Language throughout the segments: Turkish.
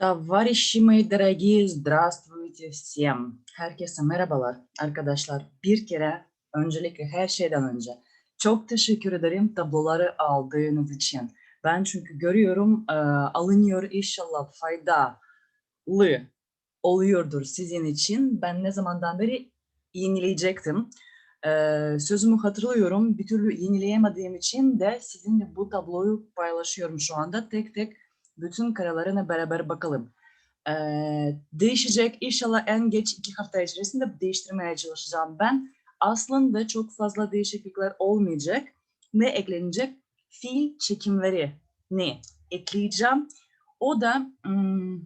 Товарищи мои дорогие, здравствуйте всем. Herkese merhabalar arkadaşlar. Bir kere öncelikle her şeyden önce çok teşekkür ederim tabloları aldığınız için. Ben çünkü görüyorum e, alınıyor inşallah faydalı oluyordur sizin için. Ben ne zamandan beri yenileyecektim. E, sözümü hatırlıyorum. Bir türlü yenileyemediğim için de sizinle bu tabloyu paylaşıyorum şu anda. Tek tek bütün karalarına beraber bakalım. Ee, değişecek inşallah en geç iki hafta içerisinde değiştirmeye çalışacağım ben. Aslında çok fazla değişiklikler olmayacak. Ne eklenecek? Fiil çekimleri ne ekleyeceğim. O da hmm,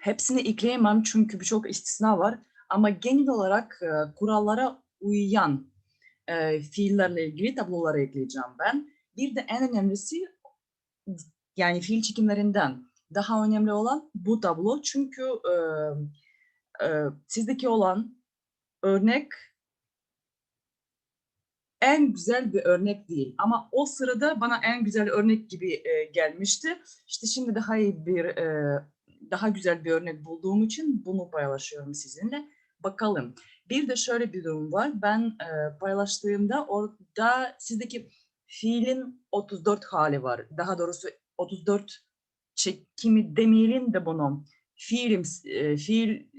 hepsini ekleyemem çünkü birçok istisna var. Ama genel olarak e, kurallara uyan e, fiillerle ilgili tabloları ekleyeceğim ben. Bir de en önemlisi yani fiil çekimlerinden daha önemli olan bu tablo. Çünkü e, e, sizdeki olan örnek en güzel bir örnek değil. Ama o sırada bana en güzel örnek gibi e, gelmişti. İşte şimdi daha iyi bir, e, daha güzel bir örnek bulduğum için bunu paylaşıyorum sizinle. Bakalım. Bir de şöyle bir durum var. Ben e, paylaştığımda orada sizdeki fiilin 34 hali var. Daha doğrusu 34 çekimi demeyelim de bunu fiilim, e, fiilimsi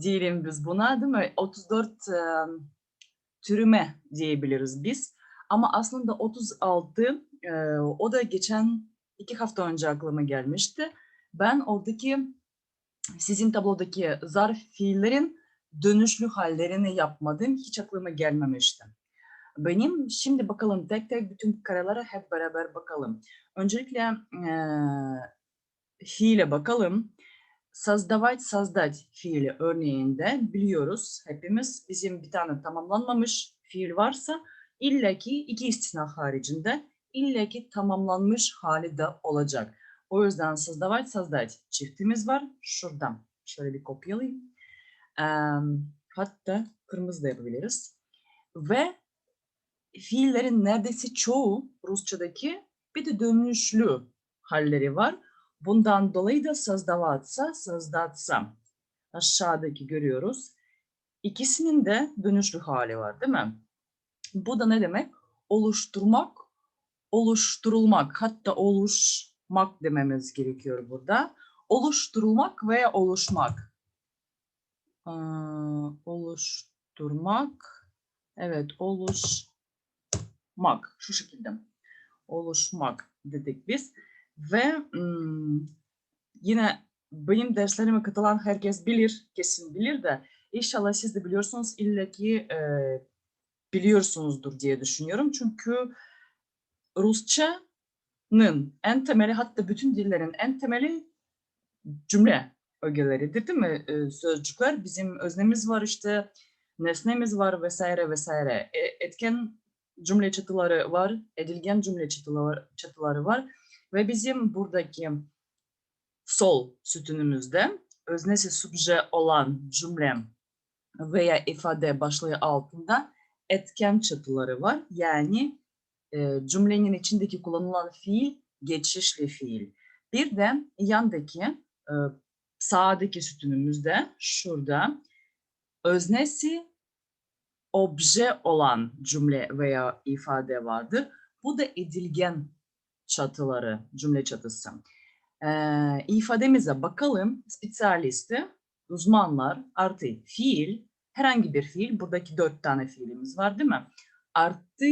diyelim biz buna değil mi? 34 e, türüme diyebiliriz biz. Ama aslında 36 e, o da geçen iki hafta önce aklıma gelmişti. Ben oradaki sizin tablodaki zarf fiillerin dönüşlü hallerini yapmadım. Hiç aklıma gelmemişti benim. Şimdi bakalım tek tek bütün karalara hep beraber bakalım. Öncelikle e, fiile bakalım. Sazdavat sazdat fiili örneğinde biliyoruz hepimiz bizim bir tane tamamlanmamış fiil varsa illaki iki istina haricinde illaki tamamlanmış hali de olacak. O yüzden sazdavat sazdat çiftimiz var şuradan. Şöyle bir kopyalayayım. E, hatta kırmızı da yapabiliriz. Ve fiillerin neredeyse çoğu Rusçadaki bir de dönüşlü halleri var. Bundan dolayı da sazdavatsa, sazdatsa aşağıdaki görüyoruz. İkisinin de dönüşlü hali var değil mi? Bu da ne demek? Oluşturmak, oluşturulmak, hatta oluşmak dememiz gerekiyor burada. Oluşturulmak veya oluşmak. Ee, oluşturmak, evet oluş, oluşmak şu şekilde oluşmak dedik biz ve yine benim derslerime katılan herkes bilir kesin bilir de inşallah siz de biliyorsunuz illa ki e, biliyorsunuzdur diye düşünüyorum çünkü Rusça'nın en temeli hatta bütün dillerin en temeli cümle ögeleridir değil mi? E, sözcükler bizim öznemiz var işte nesnemiz var vesaire vesaire. E, etken cümle çatıları var, edilgen cümle çatıları, var ve bizim buradaki sol sütunumuzda öznesi subje olan cümle veya ifade başlığı altında etken çatıları var. Yani e, cümlenin içindeki kullanılan fiil geçişli fiil. Bir de yandaki e, sağdaki sütunumuzda şurada öznesi obje olan cümle veya ifade vardır. Bu da edilgen çatıları, cümle çatısı. Ee, ifademize bakalım. Spesyalisti, uzmanlar artı fiil, herhangi bir fiil. Buradaki dört tane fiilimiz var değil mi? Artı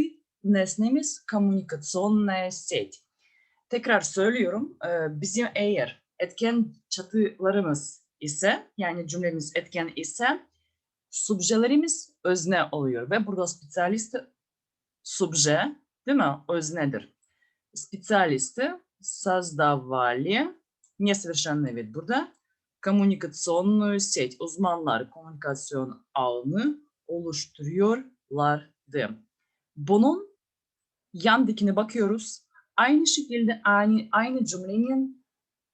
nesnemiz kommunikasyonne set. Tekrar söylüyorum. E, Bizim eğer etken çatılarımız ise, yani cümlemiz etken ise subjelerimiz özne oluyor ve burada spesyalisti subje değil mi? Öznedir. Специалисты создавали несовершенный вид burada komünikasyonную сеть. Uzmanlar komünikasyon ağını oluşturuyorlardı. Bunun yan dikine bakıyoruz. Aynı şekilde aynı, aynı cümlenin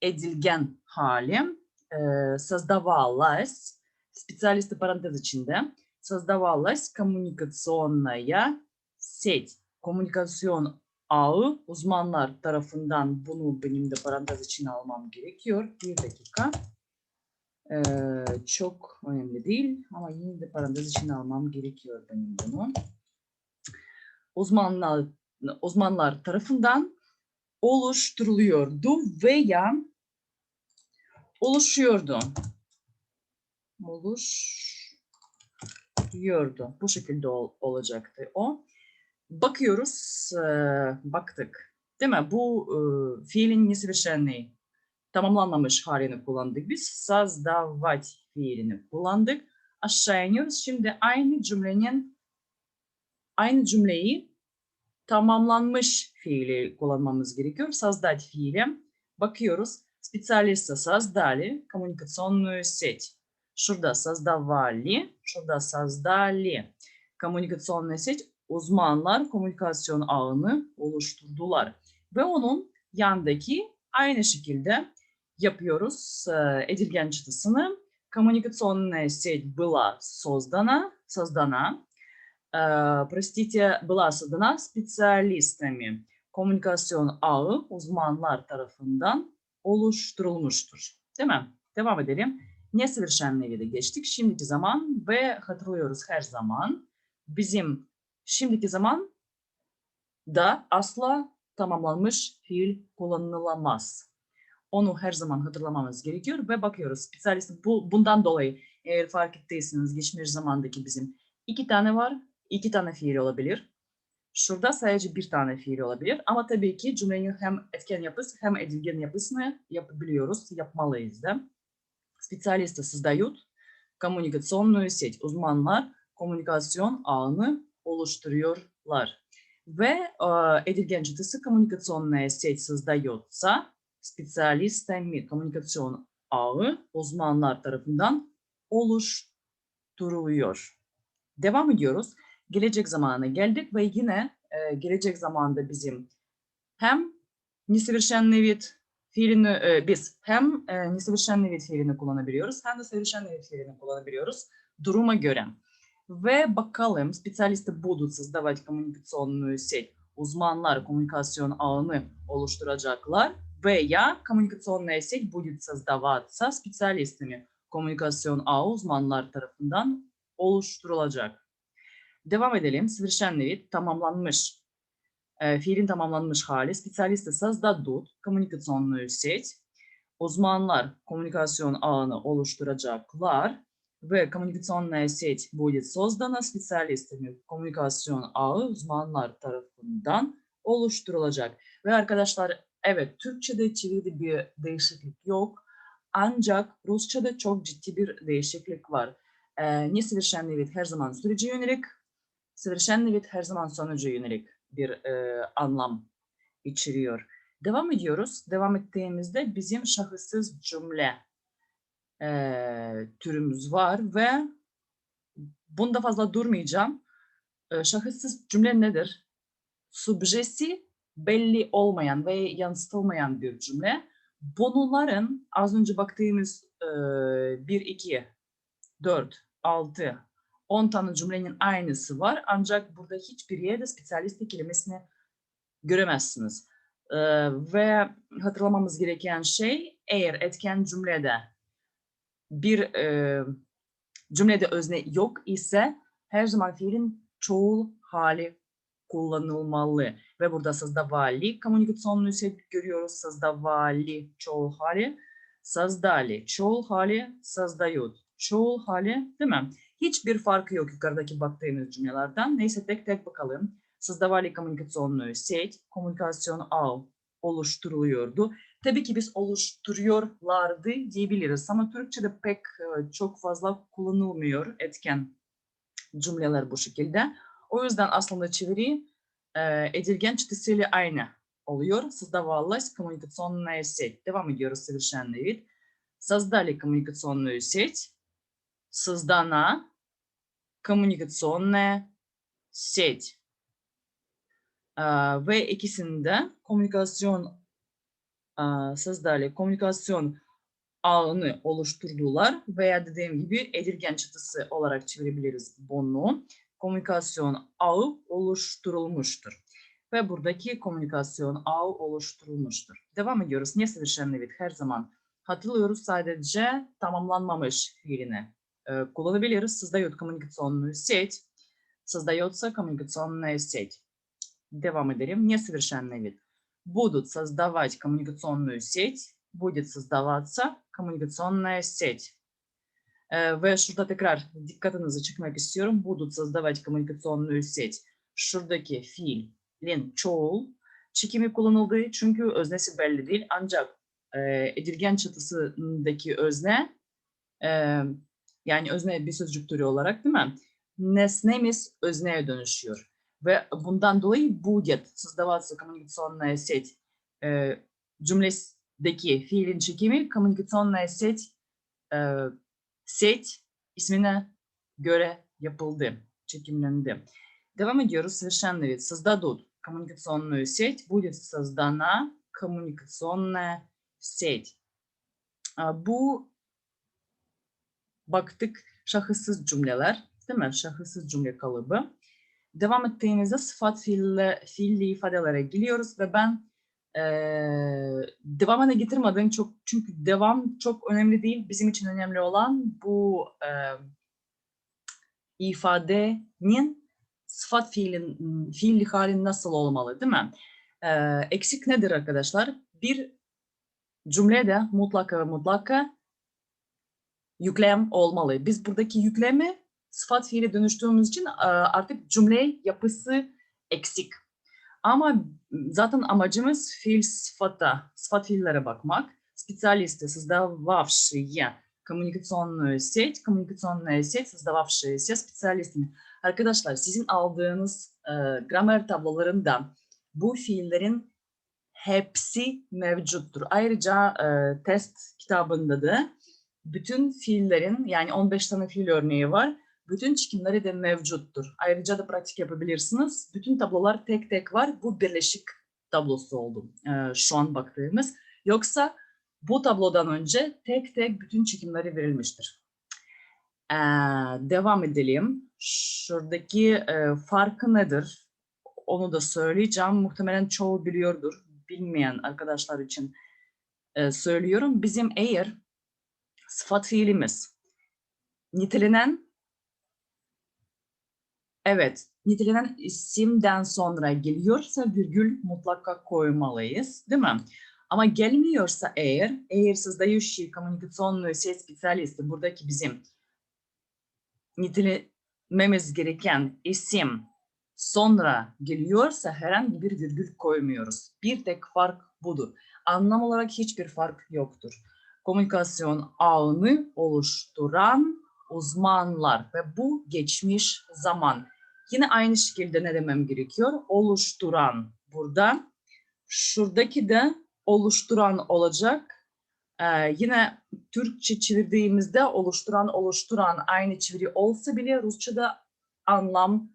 edilgen hali e, создавалась специалисты парантез içinde создавалась коммуникационная сеть. Komünikasyon ağı uzmanlar tarafından bunu benim de parantez için almam gerekiyor. Bir dakika. Ee, çok önemli değil ama yine de parantez için almam gerekiyor benim bunu. Uzmanlar uzmanlar tarafından oluşturuluyordu veya oluşuyordu. Oluşuyordu. Bu şekilde ol- olacaktı o. Bakıyoruz, eee, baktık. Değil mi? Bu eee, fiilin несовершенный, tamamlanmamış halini kullandık biz. Создавать fiilini kullandık. Aşağı iniyoruz. Şimdi aynı cümlenin aynı cümleyi tamamlanmış fiili kullanmamız gerekiyor. Создать fiili. Bakıyoruz. Специалисты создали коммуникационную сеть. Şurada создавали, şurada создали. Коммуникационная сеть uzmanlar komünikasyon ağını oluşturdular. Ve onun yandaki aynı şekilde yapıyoruz e, edilgen çıtısını. Коммуникационная сеть была создана, создана, э, простите, была создана специалистами. Komünikasyon ağı uzmanlar tarafından oluşturulmuştur. Değil mi? Devam edelim. Несовершенный'e de geçtik. Şimdiki zaman ve hatırlıyoruz her zaman bizim şimdiki zaman da asla tamamlanmış fiil kullanılamaz. Onu her zaman hatırlamamız gerekiyor ve bakıyoruz. Spesyalist bu, bundan dolayı eğer fark ettiyseniz geçmiş zamandaki bizim iki tane var. iki tane fiil olabilir. Şurada sadece bir tane fiil olabilir. Ama tabii ki cümlenin hem etken yapısı hem edilgen yapısını yapabiliyoruz, yapmalıyız da. Специалисты создают коммуникационную сеть. Uzmanlar komünikasyon ağını oluşturuyorlar. Ve e, edilgen çıtısı коммуникационная сеть создается специалистами. Komünikasyon ağı uzmanlar tarafından oluşturuluyor. Devam ediyoruz. Gelecek zamana geldik ve yine e, gelecek zamanda bizim hem несовершенный вид fiilini e, biz hem e, несовершенный вид fiilini kullanabiliyoruz hem de совершенный вид fiilini kullanabiliyoruz duruma göre. Ve bakalım специалисты будут создавать коммуникационную сеть. Uzmanlar komünikasyon ağını oluşturacaklar veya коммуникационная сеть будет создаваться специалистами. Komünikasyon ağı uzmanlar tarafından oluşturulacak. Devam edelim. Совершенный вид tamamlanmış. E, fiilin tamamlanmış hali. Специалисты создадут коммуникационную сеть. Uzmanlar komünikasyon ağını oluşturacaklar ve коммуникационная сеть будет создана специалистами. Komünikasyon ağı uzmanlar tarafından oluşturulacak. Ve arkadaşlar evet Türkçe'de çeviride bir değişiklik yok. Ancak Rusça'da çok ciddi bir değişiklik var. Ee, несовершенный вид her zaman sürece yönelik, совершенный вид her zaman sonuca yönelik bir e, anlam içeriyor. Devam ediyoruz. Devam ettiğimizde bizim şahıssız cümle e, türümüz var ve bunda fazla durmayacağım. E, şahıssız cümle nedir? Subjesi belli olmayan ve yansıtılmayan bir cümle. Bunların az önce baktığımız e, 1, 2, 4, 6, 10 tane cümlenin aynısı var. Ancak burada hiçbir yerde spesyalist kelimesini göremezsiniz. E, ve hatırlamamız gereken şey eğer etken cümlede bir e, cümlede özne yok ise her zaman fiilin çoğul hali kullanılmalı. Ve burada создавали коммуникационную сеть görüyoruz. Создавали çoğul hali. Создали çoğul hali. Создают çoğul hali değil mi? Hiçbir farkı yok yukarıdaki baktığımız cümlelerden. Neyse tek tek bakalım. Создавали коммуникационную сеть. Komünikasyon ağ oluşturuluyordu. Tabii ki biz oluşturuyorlardı diyebiliriz ama Türkçe'de pek e, çok fazla kullanılmıyor etken cümleler bu şekilde. O yüzden aslında çeviri e, edilgen çıtısıyla aynı oluyor. Создавалась коммуникационная сеть. Devam ediyoruz совершенный вид. Создали коммуникационную сеть. Создана коммуникационная сеть. E, ve ikisinde komünikasyon e, создали komünikasyon ağını oluşturdular veya dediğim gibi edilgen çıtısı olarak çevirebiliriz bunu. Komünikasyon ağı oluşturulmuştur. ve buradaki komünikasyon ağı oluşturulmuştur. Devam ediyoruz. Несовершенный вид her zaman hatırlıyoruz sadece tamamlanmamış fiilini e, kullanabiliriz. Создает коммуникационную сеть. Создается коммуникационная сеть. Devam edelim. Несовершенный вид. Будут создавать коммуникационную сеть. Будет создаваться коммуникационная сеть. Ve şurada tekrar dikkatinizi çekmek istiyorum. Budut создавать коммуникационную сеть. Şuradaki fiilin çoğul çekimi kullanıldığı çünkü öznesi belli değil. Ancak e, edilgen çatısındaki e, yani özne bir sözcük türü olarak değil mi? Nesnemiz özneye dönüşüyor. Ve bundan dolayı будет создаваться коммуникационная сеть e, cümlesindeki fiilin çekimi коммуникационная сеть e, set ismine göre yapıldı, çekimlendi. Devam ediyoruz. Совершенный вид. Создадут коммуникационную сеть. Будет создана коммуникационная сеть. А, Bu baktık şahıssız cümleler, değil mi? Şahıssız cümle kalıbı. Devam ettiğimizde sıfat fiille, fiilli ifadelere geliyoruz ve ben eee devamını getirmedim çok çünkü devam çok önemli değil. Bizim için önemli olan bu eee ifadenin sıfat fiilin fiilli hali nasıl olmalı değil mi? Eee, eksik nedir arkadaşlar? Bir cümlede mutlaka ve mutlaka yüklem olmalı. Biz buradaki yüklemi sıfat fiile dönüştüğümüz için eee, artık cümle yapısı eksik. Ama zaten amacımız fiil sıfata, sıfat fiillere bakmak. Специалисты, создававшие коммуникационную сеть, коммуникационная сеть, создававшиеся специалистами. Arkadaşlar sizin aldığınız e, gramer tablolarında bu fiillerin hepsi mevcuttur. Ayrıca e, test kitabında da bütün fiillerin yani 15 tane fiil örneği var. Bütün çekimleri de mevcuttur. Ayrıca da pratik yapabilirsiniz. Bütün tablolar tek tek var. Bu birleşik tablosu oldu e, şu an baktığımız. Yoksa bu tablodan önce tek tek bütün çekimleri verilmiştir. Ee, devam edelim. Şuradaki e, farkı nedir? Onu da söyleyeceğim. Muhtemelen çoğu biliyordur. Bilmeyen arkadaşlar için e, söylüyorum. Bizim eğer sıfat fiilimiz nitelenen Evet, nitelenen isimden sonra geliyorsa virgül mutlaka koymalıyız, değil mi? Ama gelmiyorsa eğer, eğer создающий коммуникационную сеть специалисты, buradaki bizim nitelememiz gereken isim sonra geliyorsa herhangi bir virgül koymuyoruz. Bir tek fark budur. Anlam olarak hiçbir fark yoktur. Komünikasyon ağını oluşturan uzmanlar ve bu geçmiş zaman. Yine aynı şekilde ne demem gerekiyor? Oluşturan burada. Şuradaki de oluşturan olacak. Ee, yine Türkçe çevirdiğimizde oluşturan oluşturan aynı çeviri olsa bile Rusça'da anlam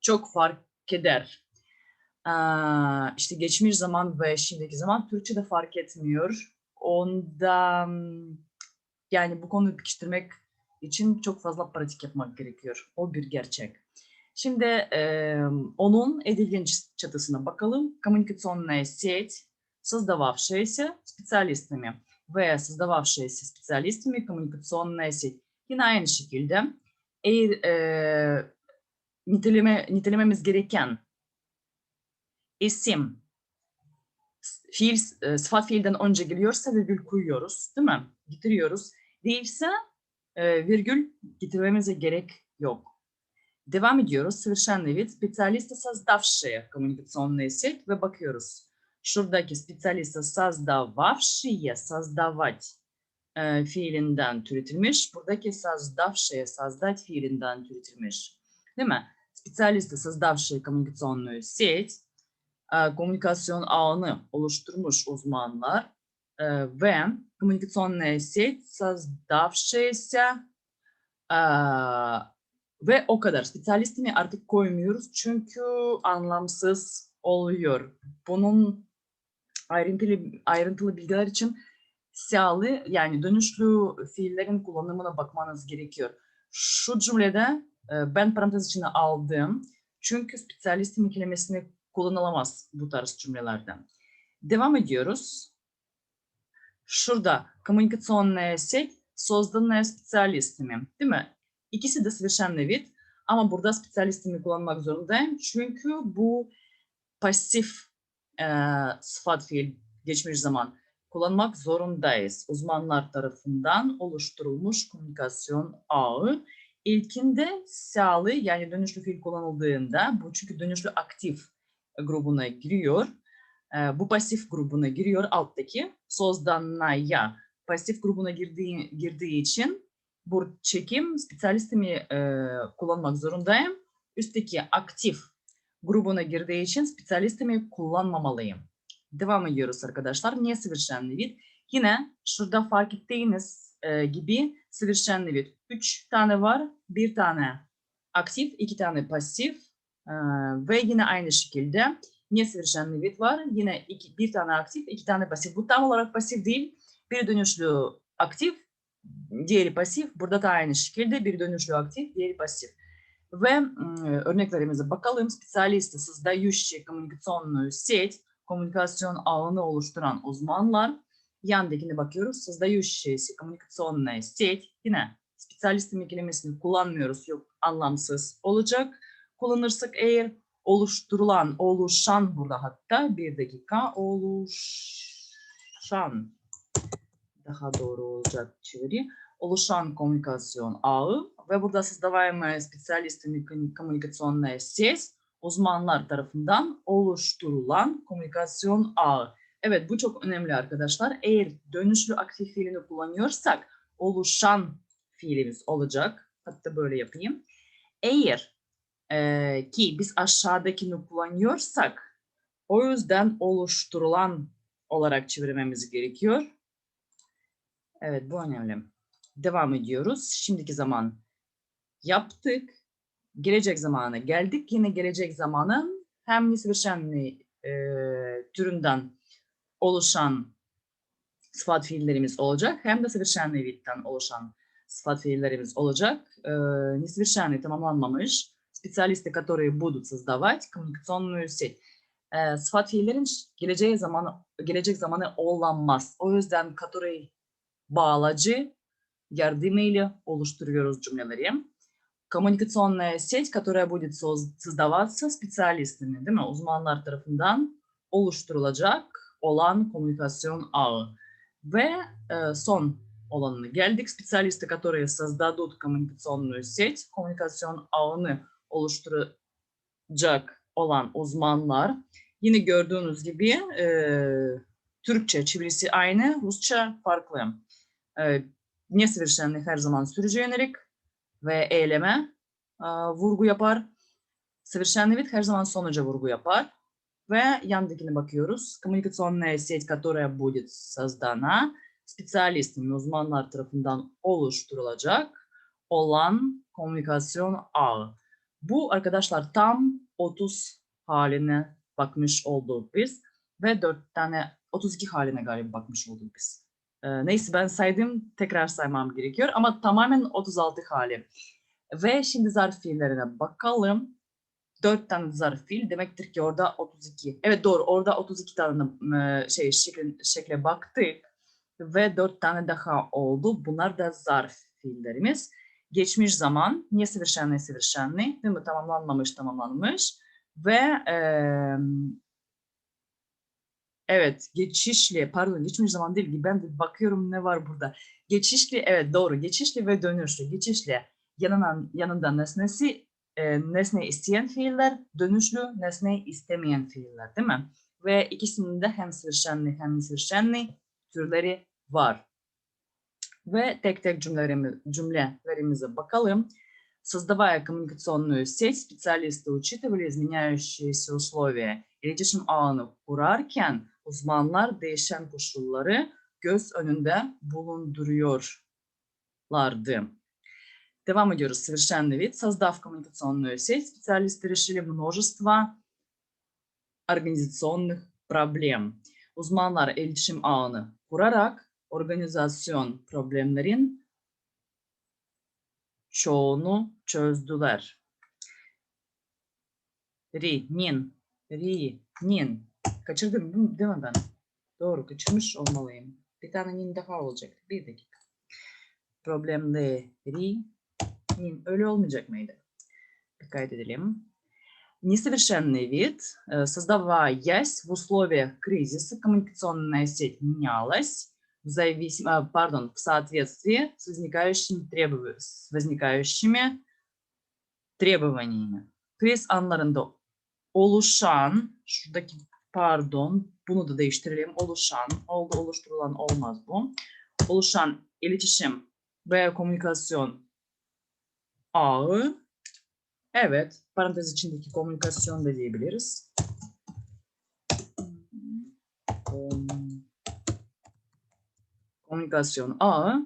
çok fark eder. Ee, işte geçmiş zaman ve şimdiki zaman Türkçe'de fark etmiyor. Ondan yani bu konuyu pekiştirmek için çok fazla pratik yapmak gerekiyor. O bir gerçek. Şimdi e, onun edilgen çatısına bakalım. Коммуникационная сеть, создававшаяся специалистами veya создававшаяся специалистами коммуникационная сеть. Yine aynı şekilde eğer e, niteleme, nitelememiz gereken isim fiil, e, sıfat fiilden önce geliyorsa virgül koyuyoruz değil mi? Getiriyoruz. Değilse e, virgül getirmemize gerek yok. Devam ediyoruz. Совершенный вид специалиста, создавшие коммуникационную сеть ve bakıyoruz. Şuradaki специалиста создававшие, создавать e, fiilinden türetilmiş. Buradaki создавшие, создать fiilinden türetilmiş. Değil mi? Специалисты, создавшие коммуникационную сеть, e, komünikasyon ağını oluşturmuş uzmanlar e, ve коммуникационная сеть, создавшаяся e, ve o kadar. Spesyalistini artık koymuyoruz çünkü anlamsız oluyor. Bunun ayrıntılı ayrıntılı bilgiler için siyahlı yani dönüşlü fiillerin kullanımına bakmanız gerekiyor. Şu cümlede e, ben parantez içine aldım. Çünkü spesyalistin kelimesini kullanılamaz bu tarz cümlelerden. Devam ediyoruz. Şurada коммуникационная сеть, созданная специалистами. Değil mi? İkisi de совершенный вид. Ama burada специалистами kullanmak zorundayım. Çünkü bu pasif e, sıfat fiil geçmiş zaman kullanmak zorundayız. Uzmanlar tarafından oluşturulmuş komünikasyon ağı. İlkinde sağlı yani dönüşlü fiil kullanıldığında bu çünkü dönüşlü aktif grubuna giriyor. E, bu pasif grubuna giriyor alttaki sozdanaya pasif grubuna girdiği, girdiği için bu çekim spesyalistimi e, kullanmak zorundayım. Üstteki aktif grubuna girdiği için spesyalistimi kullanmamalıyım. Devam ediyoruz arkadaşlar. Niye совершенный вид? Yine şurada fark ettiğiniz e, gibi совершенный вид. Üç tane var. Bir tane aktif, iki tane pasif e, ve yine aynı şekilde niye совершенный вид var? Yine iki, bir tane aktif, iki tane pasif. Bu tam olarak pasif değil. Bir dönüşlü aktif, diğeri pasif. Burada da aynı şekilde bir dönüşlü aktif, diğeri pasif. Ve e, örneklerimize bakalım. Специалисты, создающие коммуникационную сеть, komünikasyon ağını oluşturan uzmanlar. Yandakine bakıyoruz. Создающаяся коммуникационная сеть. Yine spesyalistim kelimesini kullanmıyoruz. Yok anlamsız olacak. Kullanırsak eğer oluşturulan, oluşan burada hatta bir dakika oluşan daha doğru olacak çeviri. Oluşan komünikasyon ağı ve burada создаваемая специалистами коммуникационная сеть uzmanlar tarafından oluşturulan komünikasyon ağı. Evet bu çok önemli arkadaşlar. Eğer dönüşlü aktif fiilini kullanıyorsak oluşan fiilimiz olacak. Hatta böyle yapayım. Eğer e, ki biz aşağıdakini kullanıyorsak o yüzden oluşturulan olarak çevirmemiz gerekiyor. Evet bu önemli. Devam ediyoruz. Şimdiki zaman yaptık. Gelecek zamana geldik. Yine gelecek zamanın hem nisverşenli e, türünden oluşan sıfat fiillerimiz olacak hem de svirşenli vitten oluşan sıfat fiillerimiz olacak. E, nisvirşenli tamamlanmamış специалисты, которые будут создавать коммуникационную сеть. E, sıfat fiillerin geleceğe zamanı gelecek zamanı olamaz. O yüzden который bağlacı yardımıyla oluşturuyoruz cümleleri коммуникационная сеть, которая будет создаваться специалистами, değil mi? Uzmanlar tarafından oluşturulacak olan komünikasyon ağı. Ve e, son olanına geldik. Специалисты, которые создадут коммуникационную сеть, komünikasyon ağını oluşturacak olan uzmanlar. Yine gördüğünüz gibi e, Türkçe çevirisi aynı, Rusça farklı. E, nesовершенный her zaman sürücü yönelik, ve eyleme a, vurgu yapar. Совершенный вид her zaman sonuca vurgu yapar. Ve yandakine bakıyoruz. Коммуникационная сеть, которая будет создана специалистами, uzmanlar tarafından oluşturulacak olan komünikasyon ağı. Bu arkadaşlar tam 30 haline bakmış olduk biz. Ve 4 tane 32 haline galiba bakmış olduk biz. E, neyse ben saydım tekrar saymam gerekiyor ama tamamen 36 hali. Ve şimdi zarf fiillerine bakalım. 4 tane zarf fiil demektir ki orada 32. Evet doğru orada 32 tane e, şey şekle, şekle baktık. Ve 4 tane daha oldu. Bunlar da zarf fiillerimiz Geçmiş zaman, niye совершенный, совершенный, değil mi? Tamamlanmamış, tamamlanmış. Ve e, Evet, geçişli, pardon geçmiş zaman değil. Ben de bakıyorum ne var burada. Geçişli, evet doğru. Geçişli ve dönüşlü. Geçişli yanından, yanında nesnesi, e, nesne isteyen fiiller, dönüşlü nesne istemeyen fiiller değil mi? Ve ikisinin de hem совершенный hem несовершенный türleri var. Ve tek tek cümlelerimiz, cümlelerimize bakalım. Создавая коммуникационную сеть, специалисты учитывали изменяющиеся условия. İletişim ağını kurarken uzmanlar değişen koşulları göz önünde bulunduruyorlardı. Devam ediyoruz. Совершенный вид. Создав коммуникационную сеть, специалисты решили множество organizasyonных проблем. Uzmanlar iletişim ağını kurarak organizasyon problemlerin çoğunu çözdüler. Ri, nin, ri, nin. Kaçırdım değil mi- ben? Doğru kaçırmış olmalıyım. Bir tane nin daha olacak. Bir dakika. Problemli ri, nin. Öyle olmayacak mıydı? Bir kaydedelim. Несовершенный вид, э, создаваясь в условиях кризиса, коммуникационная сеть менялась в зависим... а, pardon, в соответствии с возникающими, требов... с возникающими требованиями. Kriz anlarında oluşan, şuradaki pardon, bunu da değiştirelim. Oluşan, oldu oluşturulan olmaz bu. Oluşan iletişim veya komünikasyon ağı Evet, parantez içindeki komünikasyon da diyebiliriz. Komünikasyon ağı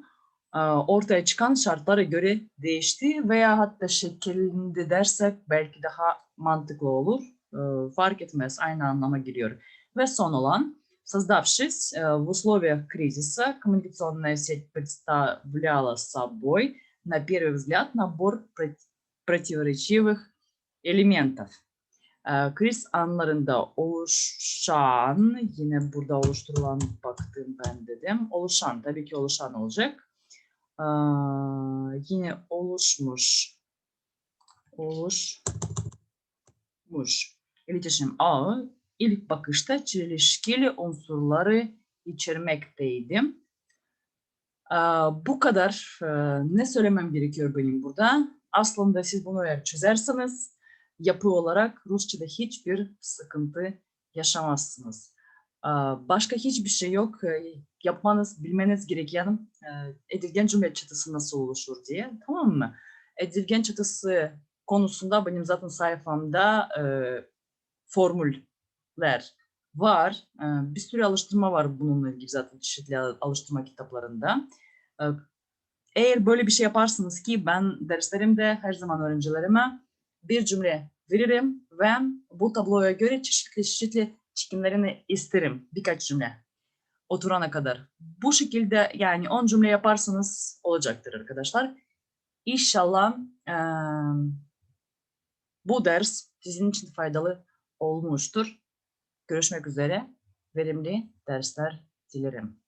e, ortaya çıkan şartlara göre değişti veya hatta şekillendi dersek belki daha mantıklı olur. E, Fark etmez, aynı anlama giriyor. Ve son olan, создавшись э, в условиях кризиса, коммуникационная сеть представляла собой, на первый взгляд, набор прот- противоречивых elementов. Kriz anlarında oluşan, yine burada oluşturulan baktım ben dedim. Oluşan, tabii ki oluşan olacak. Yine oluşmuş, oluşmuş iletişim ağı ilk bakışta çelişkili unsurları içermekteydi. Ee, bu kadar. Ne söylemem gerekiyor benim burada? Aslında siz bunu eğer çözerseniz yapı olarak Rusça'da hiçbir sıkıntı yaşamazsınız. Ee, Başka hiçbir şey yok. Ee, Yapmanız, bilmeniz gereken e, edilgen cümle çatısı nasıl oluşur diye. Tamam mı? Edilgen çatısı konusunda benim zaten sayfamda e, formüller var. E, Bir sürü alıştırma var bununla ilgili zaten çeşitli al- alıştırma kitaplarında. Eğer böyle bir şey yaparsınız ki ben derslerimde her zaman öğrencilerime bir cümle veririm ve bu tabloya göre çeşitli çeşitli çekimlerini isterim. Birkaç cümle oturana kadar. Bu şekilde yani 10 cümle yaparsanız olacaktır arkadaşlar. İnşallah eee, bu ders sizin için faydalı olmuştur. Görüşmek üzere. Verimli dersler dilerim.